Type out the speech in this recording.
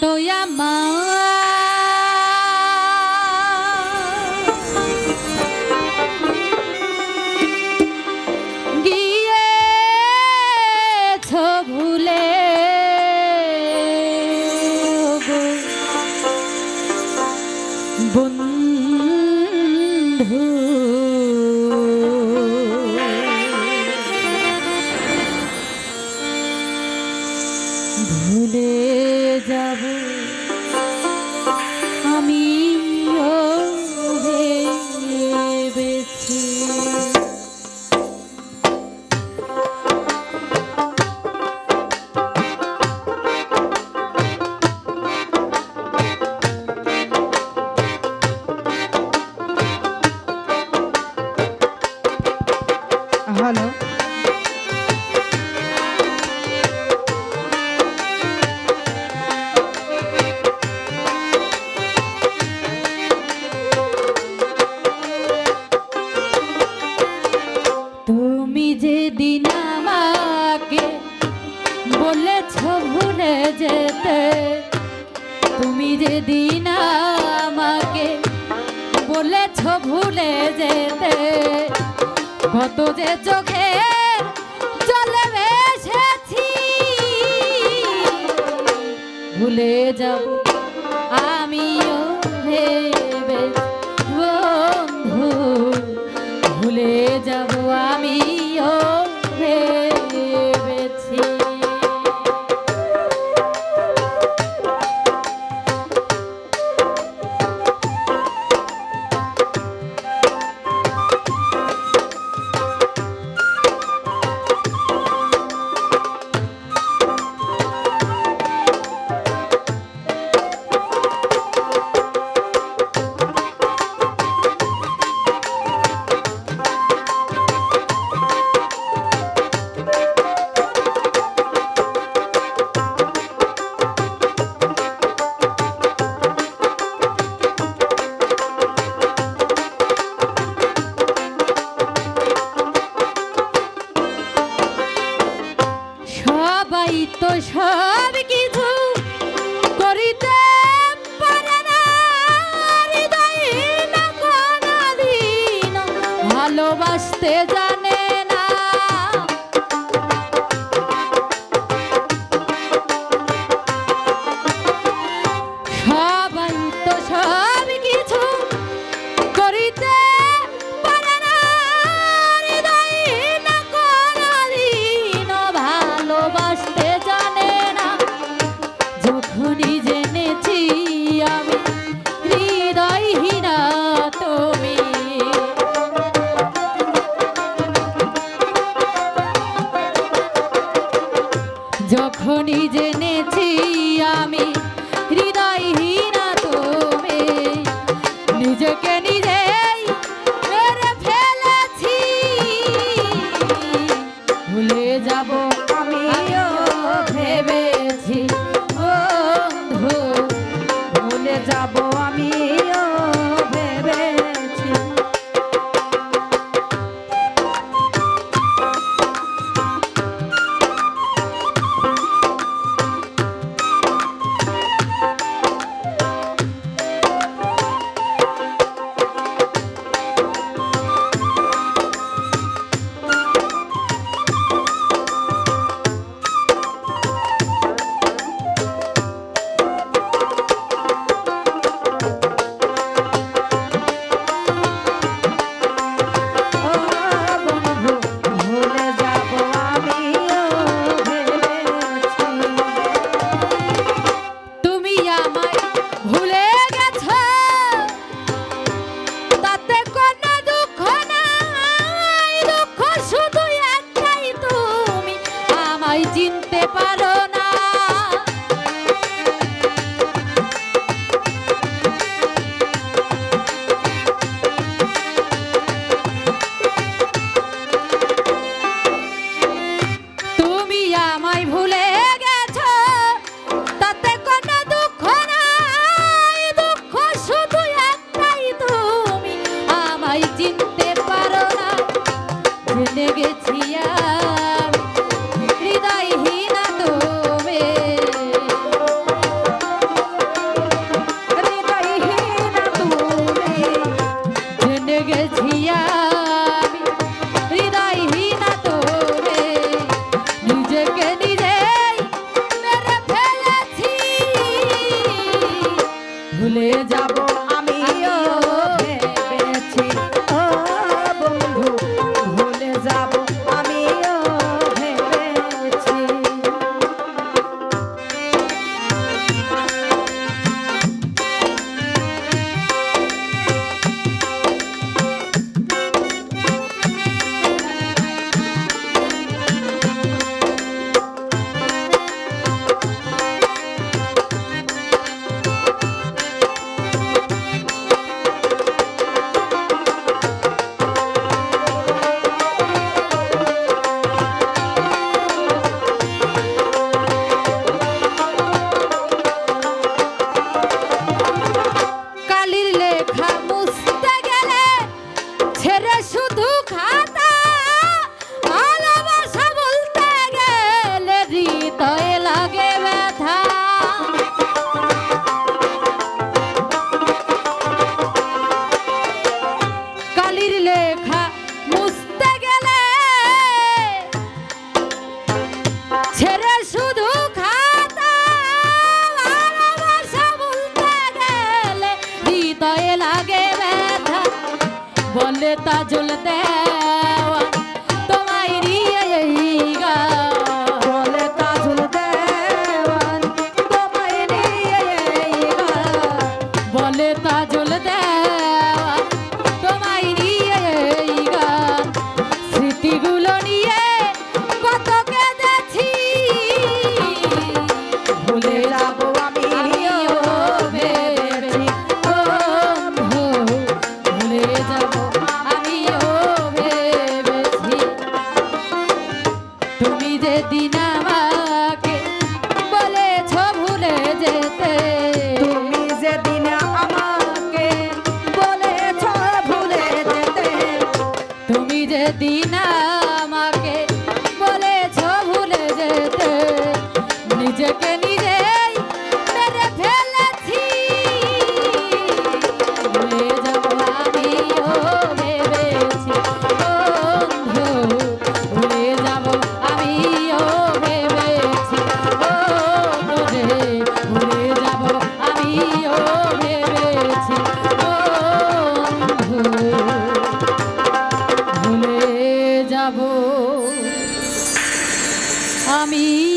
তো আমার। গিয়েছ ভুলে বন্ধু যাব তুমি যেদিন আমাকে বলেছ ভুলে যেতে কত যে চোখে চলে এসেছি ভুলে যাব। ভালোবাসতে জানে না। সবাই তো সব 그저께 কালির লেখা মুছতে গেলে ছেড়ে শুধু খাতা, ভালোবাসা বলতে গেলে হৃদয়ে লাগে ব্যথা, বলে তাজুল দেওয়া। যেদিনা mí.